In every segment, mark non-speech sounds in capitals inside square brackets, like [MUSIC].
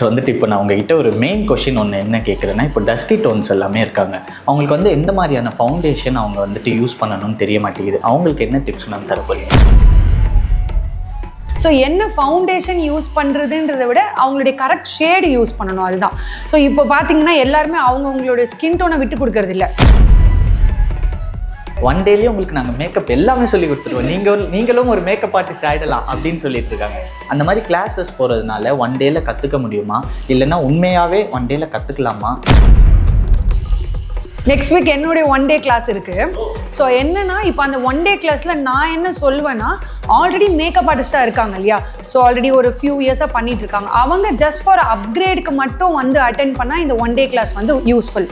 So வந்துட்டு இப்போ நான் உங்ககிட்ட ஒரு மெயின் கொஷின் ஒன்று என்ன கேட்குறேன்னா இப்போ டஸ்டி டோன்ஸ் எல்லாமே இருக்காங்க. அவங்களுக்கு வந்து எந்த மாதிரியான ஃபவுண்டேஷன் அவங்க வந்துட்டு யூஸ் பண்ணணும்னு தெரிய மாட்டேங்குது? அவங்களுக்கு என்ன டிப்ஸ் நான் தர ஸோ என்ன ஃபவுண்டேஷன் யூஸ் பண்ணுறதுன்றதை விட அவங்களுடைய கரெக்ட் ஷேடு யூஸ் பண்ணணும் அதுதான். ஸோ இப்போ பார்த்தீங்கன்னா எல்லாருமே அவங்கவுங்களுடைய ஸ்கின் டோனை விட்டு கொடுக்கறதில்ல. ஒன் டேலேயே உங்களுக்கு நாங்கள் மேக்கப் எல்லாமே சொல்லி கொடுத்துருவோம். நீங்கள் நீங்களும் ஒரு மேக்கப் ஆர்டிஸ்ட் ஆகிடலாம் அப்படின்னு சொல்லிட்டு இருக்காங்க. அந்த மாதிரி கிளாஸஸ் போகிறதுனால ஒன் டேல கற்றுக்க முடியுமா? இல்லைன்னா உண்மையாகவே ஒன் டேல கற்றுக்கலாமா நெக்ஸ்ட் வீக் என்னுடைய ஒன் டே கிளாஸ் இருக்கு. ஸோ என்னன்னா இப்போ அந்த ஒன் டே கிளாஸ்ல நான் என்ன சொல்வேன்னா ஆல்ரெடி மேக்கப் ஆர்டிஸ்ட்டாக இருக்காங்க இல்லையா? ஸோ ஆல்ரெடி ஒரு ஃபியூ இயர்ஸாக பண்ணிட்டு இருக்காங்க. அவங்க ஜஸ்ட் ஃபார் அப்கிரேடுக்கு மட்டும் வந்து அட்டென்ட் பண்ணால் இந்த ஒன் டே கிளாஸ் வந்து useful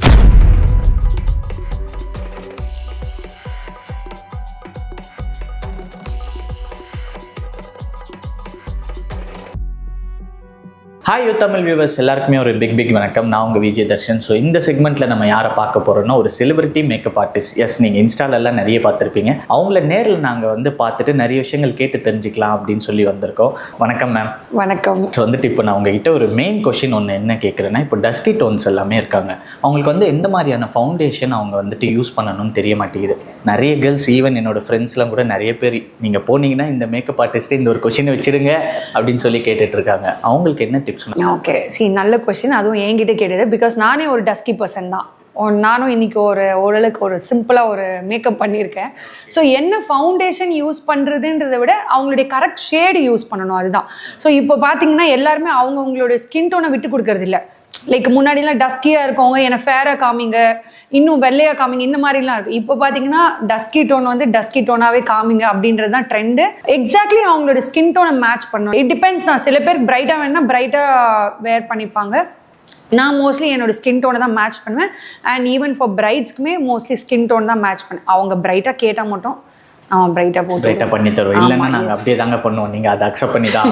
hi you Tamil viewers எல்லாருக்குமே ஒரு பிக் பிக் வணக்கம். நான் உங்கள் விஜய் தர்ஷன். ஸோ இந்த செக்மெண்ட்டில் நம்ம யாரை பார்க்க போகிறோம்னா ஒரு செலிபிரிட்டி மேக்கப் ஆர்டிஸ்ட் எஸ் நீங்கள் இன்ஸ்டாலெல்லாம் நிறைய பார்த்துருப்பீங்க. அவங்கள நேரில் நாங்கள் வந்து பார்த்துட்டு நிறைய விஷயங்கள் கேட்டு தெரிஞ்சுக்கலாம் அப்படின்னு சொல்லி வந்திருக்கோம். வணக்கம் மேம் வணக்கம். ஸோ வந்துட்டு இப்போ நான் உங்ககிட்ட ஒரு மெயின் கொஷின் ஒன்று என்ன கேட்குறேன்னா இப்போ டஸ்டி டோன்ஸ் எல்லாமே இருக்காங்க. அவங்களுக்கு வந்து எந்த மாதிரியான ஃபவுண்டேஷன் அவங்க வந்துட்டு யூஸ் பண்ணணும்னு தெரிய மாட்டேங்குது. நிறைய கேர்ள்ஸ் ஈவன் என்னோட ஃப்ரெண்ட்ஸ்லாம் கூட நிறைய பேர் நீங்கள் போனீங்கன்னா இந்த மேக்கப் ஆர்டிஸ்ட்டே இந்த ஒரு கொஷினை வச்சிடுங்க அப்படின்னு சொல்லி கேட்டுட்டு இருக்காங்க. அவங்களுக்கு என்ன டிப்ஸ் ஓகே சி நல்ல கொஸ்டின் அதுவும் என்கிட்ட கேட்டது. பிகாஸ் நானே ஒரு டஸ்கி பர்சன் தான். ஓ- நானும் இன்னைக்கு ஒரு ஓரளவுக்கு ஒரு சிம்பிளாக ஒரு மேக்கப் பண்ணியிருக்கேன். ஸோ என்ன ஃபவுண்டேஷன் யூஸ் பண்ணுறதுன்றதை விட அவங்களுடைய கரெக்ட் ஷேடு யூஸ் பண்ணணும். அதுதான். ஸோ இப்போ பார்த்தீங்கன்னா எல்லாருமே அவங்கவுங்களுடைய ஸ்கின் டோனை விட்டு கொடுக்கறது லைக் முன்னாடிலாம் டஸ்கியாக இருக்கவங்க என்னை ஃபேராக காமிங்க இன்னும் வெள்ளையாக காமிங்க இந்த மாதிரிலாம் இருக்கு. இப்போ பார்த்தீங்கன்னா டஸ்கி டோன் வந்து டஸ்கி டோனாகவே காமிங்க அப்படின்றது தான் ட்ரெண்டு எக்ஸாக்ட்லி அவங்களோட ஸ்கின் டோனை மேட்ச் பண்ணணும் இட் டிபெண்ட்ஸ் தான். சில பேர் பிரைட்டாக வேணா பிரைட்டாக வேர் பண்ணிப்பாங்க. நான் மோஸ்ட்லி என்னோட ஸ்கின் டோனை தான் மேட்ச் பண்ணுவேன். அண்ட் ஈவன் ஃபார் பிரைட்ஸ்க்குமே மோஸ்ட்லி ஸ்கின் டோன் தான் மேட்ச் பண்ணேன் அவங்க பிரைட்டாக கேட்டால் மட்டும். பிரைட்டாக போட்டு ரைட்டாக பண்ணி தருவோம். இல்லைன்னா நாங்கள். அப்படியே தாங்க பண்ணுவோம். நீங்கள் அதை அக்செப்ட் பண்ணி தான்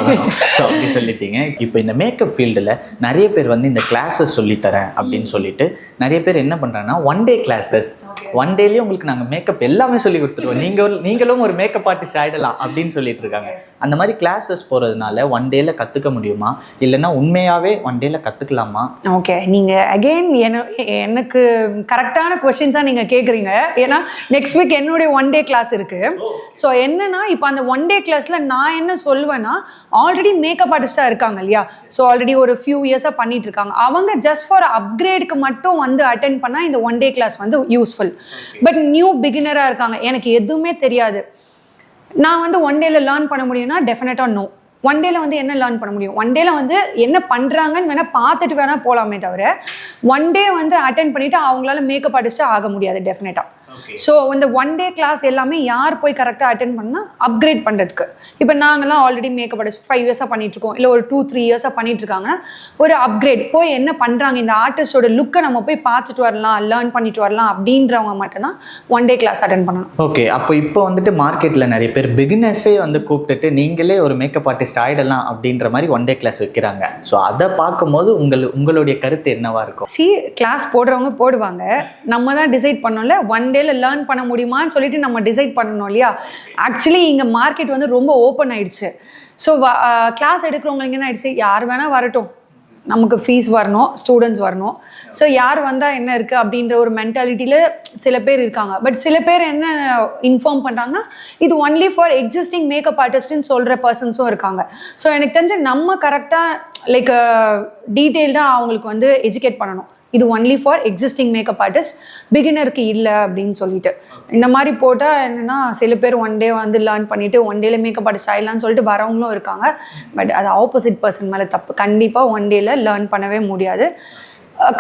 ஸோ [LAUGHS] அப்படி சொல்லிட்டீங்க. இப்போ இந்த மேக்கப் ஃபீல்டில் நிறைய பேர் வந்து இந்த கிளாஸஸ் சொல்லித்தரேன் அப்படின்னு சொல்லிட்டு நிறைய பேர் என்ன பண்ணுறாங்கன்னா ஒன் டே கிளாஸஸ் ஒன் டேலேயே உங்களுக்கு நாங்கள் மேக்கப் எல்லாமே சொல்லி கொடுத்துருவோம். [LAUGHS] நீங்கள் நீங்களும் ஒரு மேக்கப் ஆர்டிஸ்ட் ஆகிடலாம் அப்படின்னு சொல்லிட்டு இருக்காங்க. அந்த மாதிரி கிளாஸஸ் போகிறதுனால ஒன் டேல கற்றுக்க முடியுமா? இல்லைன்னா உண்மையாகவே ஒன் டேல கற்றுக்கலாமா ஓகே நீங்கள் அகெயின் என்ன எனக்கு கரெக்டான கொஷின்ஸாக நீங்கள் கேட்குறீங்க ஏன்னா நெக்ஸ்ட் வீக் என்னுடைய ஒன் டே கிளாஸ் இருக்குது ஸோ என்னன்னா இப்போ அந்த ஒன் டே கிளாஸில் நான் என்ன சொல்வேன்னா ஆல்ரெடி மேக்கப் ஆர்டிஸ்டாக இருக்காங்க இல்லையா? ஸோ ஆல்ரெடி ஒரு ஃபியூ இயர்ஸாக பண்ணிட்டு இருக்காங்க. அவங்க ஜஸ்ட் ஃபார் அப்கிரேடுக்கு மட்டும் வந்து அட்டென்ட் பண்ணால் இந்த ஒன் டே கிளாஸ் வந்து யூஸ்ஃபுல் பட் நியூ பிகினராக இருக்காங்க. எனக்கு எதுவுமே தெரியாது. நான் வந்து ஒன் டேல லேர்ன் பண்ண முடியும்னா டெஃபினட்டாக நோ ஒன் டேல வந்து என்ன லேர்ன் பண்ண முடியும்? ஒன் டேல வந்து என்ன பண்றாங்கன்னு வேணா பார்த்துட்டு வேணா போலாமே தவிர ஒன் டே வந்து அட்டென்ட் பண்ணிட்டு அவங்களால மேக்கப் ஆர்டிஸ்டாக ஆக முடியாது டெஃபினட்டா ஸோ இந்த ஒன் டே கிளாஸ் எல்லாமே யார் போய் கரெக்டாக அட்டென்ட் பண்ணா அப்கிரேட் பண்ணுறதுக்கு இப்போ நாங்களாம் ஆல்ரெடி மேக்கப் ஆர்டிஸ்ட் ஃபைவ் இயர்ஸாக பண்ணிட்டு இருக்கோம். இல்லை ஒரு டூ த்ரீ இயர்ஸாக பண்ணிட்டு இருக்காங்கன்னா ஒரு அப்கிரேட் போய் என்ன பண்ணுறாங்க இந்த ஆர்டிஸ்டோட லுக்கை நம்ம போய் பார்த்துட்டு வரலாம் லேர்ன் பண்ணிட்டு வரலாம் அப்படின்றவங்க மட்டும்தான் ஒன் டே கிளாஸ் அட்டன் பண்ணணும். ஓகே அப்போ இப்போ வந்துட்டு மார்க்கெட்டில் நிறைய பேர் பிகினர்ஸே வந்து கூப்பிட்டுட்டு நீங்களே ஒரு மேக்கப் ஆர்டிஸ்ட் ஆகிடலாம் அப்படின்ற மாதிரி ஒன் டே கிளாஸ் வைக்கிறாங்க. ஸோ அதை பார்க்கும்போது உங்கள் உங்களுடைய கருத்து என்னவா இருக்கும்? சி கிளாஸ் போடுறவங்க போடுவாங்க. நம்ம தான் டிசைட் பண்ணோம்ல ஒன் வேலை லேர்ன் பண்ண முடியுமான்னு சொல்லிட்டு நம்ம டிசைட் பண்ணணும் இல்லையா? ஆக்சுவலி இங்கே மார்க்கெட் வந்து ரொம்ப ஓப்பன் ஆயிடுச்சு. ஸோ கிளாஸ் எடுக்கிறவங்களுக்கு என்ன ஆயிடுச்சு? யார் வேணா வரட்டும். நமக்கு ஃபீஸ் வரணும் ஸ்டூடெண்ட்ஸ் வரணும். ஸோ யார் வந்தால் என்ன இருக்குது அப்படின்ற ஒரு மென்டாலிட்டியில் சில பேர் இருக்காங்க. பட் சில பேர் என்ன இன்ஃபார்ம் பண்ணுறாங்கன்னா இது ஒன்லி ஃபார் எக்ஸிஸ்டிங் மேக்கப் ஆர்டிஸ்ட்னு சொல்கிற பர்சன்ஸும் இருக்காங்க. ஸோ எனக்கு தெரிஞ்சு நம்ம கரெக்டாக லைக் டீட்டெயில்டாக அவங்களுக்கு வந்து எஜுகேட் பண்ணணும். இது only for existing makeup artist பிகினருக்கு இல்லை அப்படின்னு சொல்லிட்டு. இந்த மாதிரி போட்டால் என்னன்னா சில பேர் ஒன் டே வந்து லேர்ன் பண்ணிட்டு ஒன் டேல மேக்கப் ஆர்டிஸ்ட் ஆயிடலாம்னு சொல்லிட்டு வரவங்களும் இருக்காங்க. பட் அது ஆப்போசிட் பர்சன் மேலே தப்பு. கண்டிப்பாக ஒன் டேல லேர்ன் பண்ணவே முடியாது.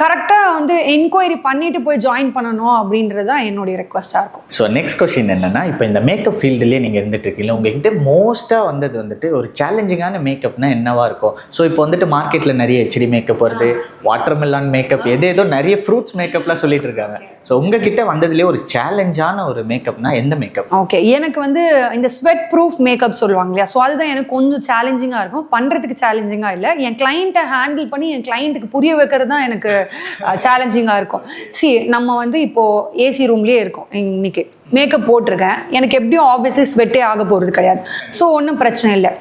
கரெக்டாக வந்து என்கொயரி பண்ணிட்டு போய் ஜாயின் பண்ணணும் அப்படின்றது தான் என்னுடைய ரெக்வஸ்ட்டாக இருக்கும். ஸோ நெக்ஸ்ட் கொஸ்டின் என்னன்னா இப்போ இந்த மேக்கப் ஃபீல்டுலேயே நீங்கள் இருந்துட்டு இருக்கீங்க உங்ககிட்ட மோஸ்ட்டாக வந்தது வந்துட்டு ஒரு சேலஞ்சிங்கான மேக்கப்னா என்னவா இருக்கும்? ஸோ இப்போ வந்துட்டு மார்க்கெட்டில் நிறைய ஹெச்டி மேக்கப் வருது வாட்டர் மெலான் மேக்கப் எது ஏதோ நிறைய ஃப்ரூட்ஸ் மேக்கப்லாம் சொல்லிட்டு இருக்காங்க. ஸோ உங்ககிட்ட வந்ததுலேயே ஒரு சேலஞ்சான ஒரு மேக்கப்னா எந்த மேக்கப் ஓகே எனக்கு வந்து இந்த ஸ்வெட் ப்ரூஃப் மேக்கப் சொல்லுவாங்க இல்லையா? ஸோ அதுதான் எனக்கு கொஞ்சம் சேலஞ்சிங்காக இருக்கும். பண்ணுறதுக்கு சேலஞ்சிங்காக இல்லை. என் கிளைண்ட்டை ஹேண்டில் பண்ணி என் கிளைண்ட்டுக்கு புரிய வைக்கிறது தான் எனக்கு சேலஞ்சிங்காக இருக்கும். சி நம்ம வந்து இப்போது ஏசி ரூம்லேயே இருக்கோம். இன்னைக்கு மேக்கப் போட்டிருக்கேன். எனக்கு எப்படியும் ஆப்வியஸ்லி ஸ்வெட்டே ஆக போகிறது கிடையாது. ஸோ ஒன்றும் பிரச்சனை இல்லை.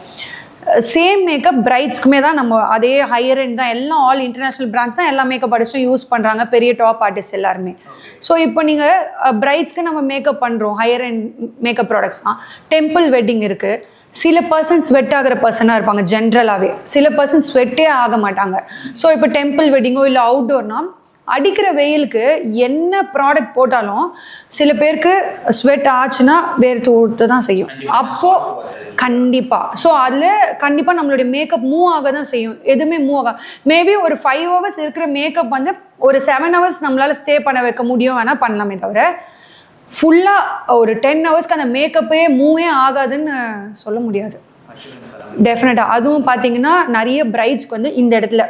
சேம் மேக்கப் பிரைட்ஸ்க்குமே தான் நம்ம அதே ஹையர் அண்ட் தான் எல்லாம் ஆல் இன்டர்நேஷனல் பிராண்ட்ஸ் தான் எல்லா மேக்கப் ஆர்டிஸ்ட்டும் யூஸ் பண்ணுறாங்க பெரிய டாப் ஆர்டிஸ்ட் எல்லாருமே. ஸோ இப்போ நீங்கள் பிரைட்ஸ்க்கு நம்ம மேக்கப் பண்ணுறோம் ஹையர் அண்ட் மேக்கப் ப்ராடக்ட்ஸ் தான். டெம்பிள் வெட்டிங் இருக்குது சில பர்சன் ஸ்வெட் ஆகிற பர்சனாக இருப்பாங்க ஜென்ரலாகவே சில பர்சன் ஸ்வெட்டே ஆக மாட்டாங்க. ஸோ இப்போ டெம்பிள் வெட்டிங்கோ இல்லை அவுட்டோர்னா அடிக்கிற வெயிலுக்கு என்ன ப்ராடக்ட் போட்டாலும் சில பேருக்கு ஸ்வெட் ஆச்சுன்னா வேர்த்து ஊற்ற தான் செய்யும். அப்போ கண்டிப்பாக ஸோ அதில் கண்டிப்பாக நம்மளுடைய மேக்கப் மூவ் ஆக தான் செய்யும். எதுவுமே மூவ் ஆக மேபி ஒரு ஃபைவ் ஹவர்ஸ் இருக்கிற மேக்கப் வந்து ஒரு செவன் ஹவர்ஸ் நம்மளால ஸ்டே பண்ண வைக்க முடியும் வேணால் பண்ணலாமே தவிர ஃபுல்லாக ஒரு டென் ஹவர்ஸ்க்கு அந்த மேக்கப்பே மூவே ஆகாதுன்னு சொல்ல முடியாது. டெஃபினட்டாக அதுவும் பார்த்தீங்கன்னா நிறைய பிரைட்ஸ்க்கு வந்து இந்த இடத்துல.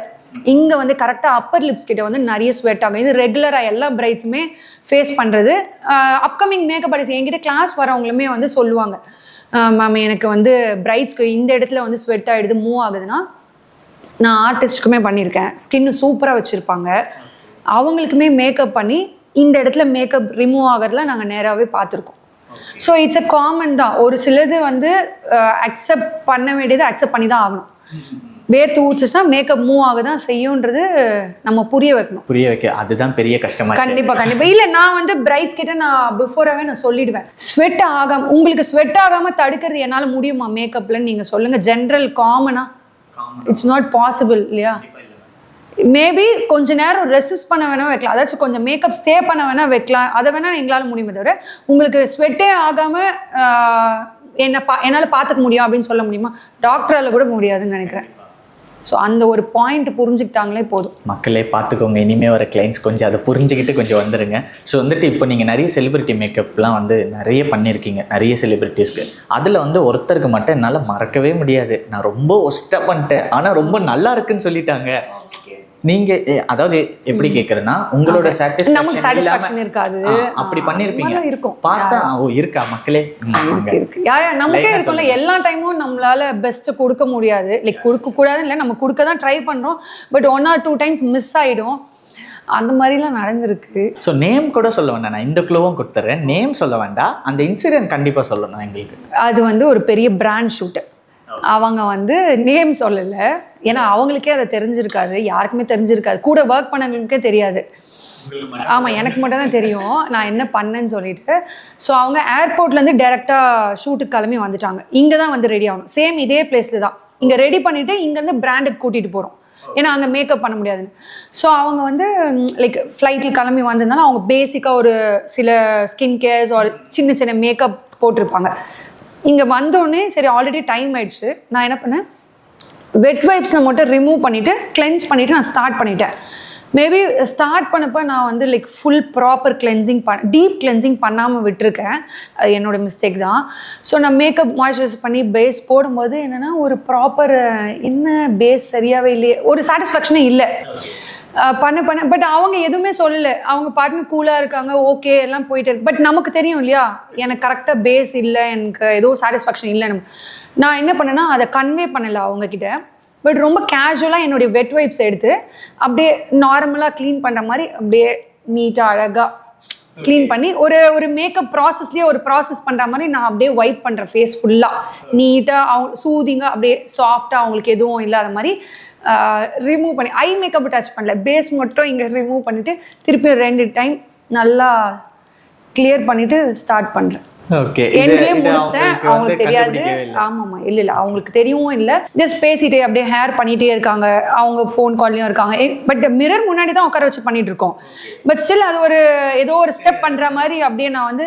இங்கே வந்து கரெக்டாக அப்பர் லிப்ஸ் கிட்ட வந்து நிறைய ஸ்வெட் ஆகும். இது ரெகுலராக எல்லா பிரைட்ஸுமே ஃபேஸ் பண்ணுறது அப்கமிங் மேக்கப் ஆர்டிஸ்ட் என்கிட்ட கிளாஸ் வரவங்களுமே வந்து சொல்லுவாங்க. மேம் எனக்கு வந்து பிரைட்ஸ்க்கு இந்த இடத்துல வந்து ஸ்வெட் ஆகிடுது மூவ் ஆகுதுன்னா நான் ஆர்டிஸ்ட்டுக்குமே பண்ணியிருக்கேன் ஸ்கின்னு சூப்பராக வச்சுருப்பாங்க. அவங்களுக்குமே மேக்கப் பண்ணி இந்த இடத்துல மேக்கப் ரிமூவ் ஆகிறதுல நாங்கள் நேராகவே பார்த்துருக்கோம். ஸோ இட்ஸ் அ காமன் தான். ஒரு சிலது வந்து அக்செப்ட் பண்ண வேண்டியது அக்செப்ட் பண்ணி தான் ஆகணும். வேர்த்து ஊச்சுச்சுன்னா மேக்கப் மூவ் ஆக தான் செய்யுன்றது நம்ம புரிய வைக்கணும். புரிய வைக்க அதுதான் பெரிய கஷ்டமா கண்டிப்பா கண்டிப்பா. இல்ல நான் வந்து பிரைட்ஸ் கிட்ட நான் பிஃபோராகவே நான் சொல்லிடுவேன். ஸ்வெட் ஆகாம உங்களுக்கு ஸ்வெட் ஆகாம தடுக்கிறது என்னால முடியுமா மேக்கப்ல நீங்க சொல்லுங்க ஜென்ரல் காமனா இட்ஸ் நாட் பாசிபிள் இல்லையா? மேபி கொஞ்ச நேரம் ரெசிஸ்ட் பண்ண வேணா வைக்கலாம். அதாச்சும் கொஞ்சம் மேக்கப் ஸ்டே பண்ண வேணா வைக்கலாம். அதை வேணா எங்களால் முடியுமே தவிர உங்களுக்கு ஸ்வெட்டே ஆகாம என்னை என்ன பா என்னால் பார்த்துக்க முடியும் அப்படின்னு சொல்ல முடியுமா? டாக்டரால் கூட முடியாதுன்னு நினைக்கிறேன். ஸோ அந்த ஒரு பாயிண்ட் புரிஞ்சுக்கிட்டாங்களே போதும். மக்களே பார்த்துக்கோங்க. இனிமே வர கிளைண்ட்ஸ் கொஞ்சம் அதை புரிஞ்சுக்கிட்டு கொஞ்சம் வந்துருங்க. ஸோ வந்துட்டு இப்போ நீங்கள் நிறைய செலிபிரிட்டி மேக்கப்லாம் வந்து நிறைய பண்ணியிருக்கீங்க. நிறைய செலிபிரிட்டிஸ்க்கு அதில் வந்து ஒருத்தருக்கு மட்டும் என்னால் மறக்கவே முடியாது. நான் ரொம்ப ஒஸ்ட்டாக பண்ணிட்டேன். ஆனால் ரொம்ப நல்லா இருக்குன்னு சொல்லிட்டாங்க. நீங்க அதாவது எப்படி கேக்குறேன்னா உங்களோட நமக்கு சாட்டிஸ்ஃபேக்ஷன் இருக்காது. அப்படி பண்ணிருப்பீங்க. இருக்கும். பார்த்தா ஓ இருக்கா மக்களே. இருக்கு இருக்கு. யா நமக்கே இருக்கும்ல. எல்லா டைமும் நம்மளால பெஸ்ட் கொடுக்க முடியாது. லைக் கொடுக்க கூடாதுன்னு இல்லை நம்ம கொடுக்க தான் ட்ரை பண்றோம். But one or two times miss ஆயிடும். அந்த மாதிரிலாம் நடந்திருக்கு. ஸோ நேம் கூட சொல்ல வேண்டாம். நான் இந்த க்ளூவும் கொடுத்துட்றேன் நேம் சொல்ல வேண்டாம். அந்த இன்சிடென்ட் கண்டிப்பா சொல்லணும் எங்களுக்கு. அது வந்து ஒரு பெரிய பிராண்ட் ஷூட்டு அவங்க வந்து நேம் சொல்லலை. ஏன்னா அவங்களுக்கே அதை தெரிஞ்சிருக்காது யாருக்குமே தெரிஞ்சிருக்காது. கூட ஒர்க் பண்ணவங்களுக்கே தெரியாது. ஆமாம் எனக்கு மட்டும் தான் தெரியும். நான் என்ன பண்ணேன்னு சொல்லிட்டு. ஸோ அவங்க ஏர்போர்ட்லேருந்து டேரெக்டாக ஷூட்டுக்கு கிளம்பி வந்துட்டாங்க. இங்கே தான் வந்து ரெடி ஆகணும். சேம் இதே பிளேஸில் தான். இங்கே ரெடி பண்ணிவிட்டு இங்கேருந்து பிராண்டுக்கு கூட்டிகிட்டு போகிறோம் ஏன்னா அங்கே மேக்கப் பண்ண முடியாதுன்னு. ஸோ அவங்க வந்து லைக் ஃப்ளைட்டில் கிளம்பி வந்திருந்தாலும் அவங்க பேசிக்காக ஒரு சில ஸ்கின் கேர்ஸ் ஒரு சின்ன சின்ன மேக்கப் போட்டிருப்பாங்க. இங்கே வந்தோடனே சரி ஆல்ரெடி டைம் ஆயிடுச்சு. நான் என்ன பண்ணேன்? வெட் வைப்ஸில் மட்டும் ரிமூவ் பண்ணிவிட்டு கிளென்ஸ் பண்ணிவிட்டு நான் ஸ்டார்ட் பண்ணிட்டேன். மேபி ஸ்டார்ட் பண்ணப்போ நான் வந்து லைக் ஃபுல் ப்ராப்பர் கிளென்சிங் பண் டீப் கிளென்சிங் பண்ணாமல் விட்டுருக்கேன். அது என்னோட மிஸ்டேக் தான். ஸோ நான் மேக்கப் மாய்ஸ்சரைஸ் பண்ணி பேஸ் போடும்போது என்னென்னா ஒரு ப்ராப்பர் என்ன பேஸ் சரியாகவே இல்லையே ஒரு சாட்டிஸ்ஃபேக்ஷனே இல்லை. பண்ண பண்ண. பட் அவங்க எதுவுமே சொல்லலை. அவங்க பாட்டுன்னு கூலாக இருக்காங்க ஓகே எல்லாம் போயிட்டு இருக்கு. பட் நமக்கு தெரியும் இல்லையா? எனக்கு கரெக்டாக பேஸ் இல்லை எனக்கு ஏதோ சாட்டிஸ்ஃபேக்ஷன் இல்லை நான் என்ன பண்ணேன்னா அதை கன்வே பண்ணலை அவங்க கிட்ட பட் ரொம்ப கேஷுவலாக என்னுடைய வெட் வைப்ஸ் எடுத்து அப்படியே நார்மலாக க்ளீன் பண்ணுற மாதிரி அப்படியே நீட்டாக அழகாக க்ளீன் பண்ணி ஒரு ஒரு மேக்கப் ப்ராசஸ்லேயே ஒரு ப்ராசஸ் பண்ணுற மாதிரி நான் அப்படியே வைப் பண்ணுறேன் ஃபேஸ் ஃபுல்லாக நீட்டாக அவங்க சூதிங்காக அப்படியே சாஃப்டாக அவங்களுக்கு எதுவும் இல்லாத மாதிரி ரிமூவ் பண்ணி ஐ மேக்கப் டச் பண்ணல. பேஸ் மட்டும் இங்கே ரிமூவ் பண்ணிவிட்டு திருப்பி ரெண்டு டைம் நல்லா கிளியர் பண்ணிவிட்டு ஸ்டார்ட் பண்ணுறேன் அவங்களுக்கு தெரியாது. ஆமாமா இல்ல. இல்ல அவங்களுக்கு தெரியவும் இல்ல. ஜஸ்ட் பேசிட்டே அப்படியே ஹேர் பண்ணிட்டே இருக்காங்க. அவங்க ஃபோன் கால்லயும் இருக்காங்க. பட் மிரர் முன்னாடி தான் உட்கார வச்சு பண்ணிட்டு இருக்கோம். பட் ஸ்டில் அது ஒரு ஏதோ ஒரு ஸ்டெப் பண்ற மாதிரி அப்படியே நான் வந்து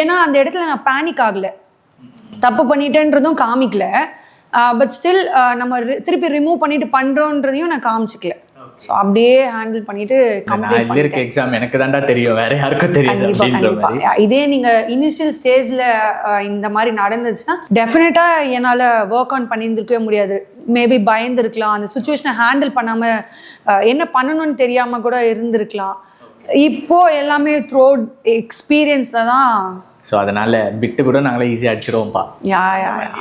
ஏன்னா அந்த இடத்துல நான் பேனிக் ஆகல. தப்பு பண்ணிட்டேன்றதும் காமிக்கல. பட் ஸ்டில் நம்ம திருப்பி ரிமூவ் பண்ணிட்டு பண்றோன்றதையும் நான் காமிச்சிக்கல. ஸோ அப்படியே ஹேண்டில் பண்ணிட்டு கம்ப்ளீட் இருக்க எக்ஸாம் எனக்கு தான்டா தெரியும். வேற யாருக்கும் தெரியாது கண்டிப்பா கண்டிப்பா. இதே நீங்க இனிஷியல் ஸ்டேஜ்ல இந்த மாதிரி நடந்துச்சுன்னா டெஃபினட்டா என்னால ஒர்க் ஆன் பண்ணியிருந்திருக்கவே முடியாது. மேபி பயந்துருக்கலாம். அந்த சுச்சுவேஷனை ஹேண்டில் பண்ணாம என்ன பண்ணணும்னு தெரியாம கூட இருந்திருக்கலாம். இப்போ எல்லாமே த்ரோ எக்ஸ்பீரியன்ஸ்ல தான் ஸோ அதனால பிட்டு கூட நாங்களே ஈஸியாக அடிச்சிருவோம்ப்பா. யா யா யா.